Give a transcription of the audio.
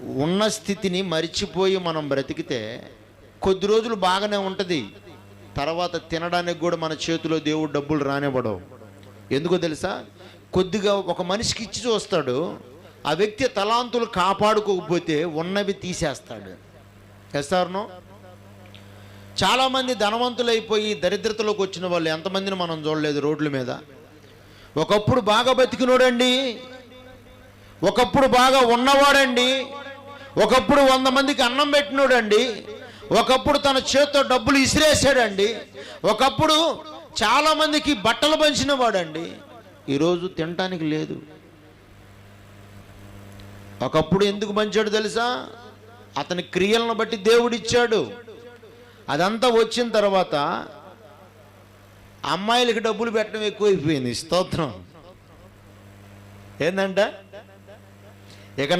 ఉన్న స్థితిని మరిచిపోయి మనం బ్రతికితే కొద్ది రోజులు బాగానే ఉంటుంది. తర్వాత తినడానికి కూడా మన చేతిలో దేవుడు డబ్బులు రానివ్వడం. ఎందుకో తెలుసా? కొద్దిగా ఒక మనిషికి ఇచ్చి చూస్తాడు. ఆ వ్యక్తి తలాంతులు కాపాడుకోకపోతే ఉన్నవి తీసేస్తాడు. ఎస్ఆర్ను చాలామంది ధనవంతులైపోయి దరిద్రతలోకి వచ్చిన వాళ్ళు ఎంతమందిని మనం చూడలేదు రోడ్ల మీద? ఒకప్పుడు బాగా బతికినోడండి. ఒకప్పుడు బాగా ఉన్నవాడండి. ఒకప్పుడు వంద మందికి అన్నం పెట్టినోడండి ఒకప్పుడు తన చేత్తో డబ్బులు ఇసిరేసాడండి ఒకప్పుడు చాలా మందికి బట్టలు పంచిన వాడండి ఈరోజు తినటానికి లేదు. ఒకప్పుడు ఎందుకు పంచాడు తెలుసా? అతని క్రియలను బట్టి దేవుడిచ్చాడు. అదంతా వచ్చిన తర్వాత అమ్మాయిలకి డబ్బులు పెట్టడం ఎక్కువైపోయింది. స్తోత్రం. ఏందంట? ఇక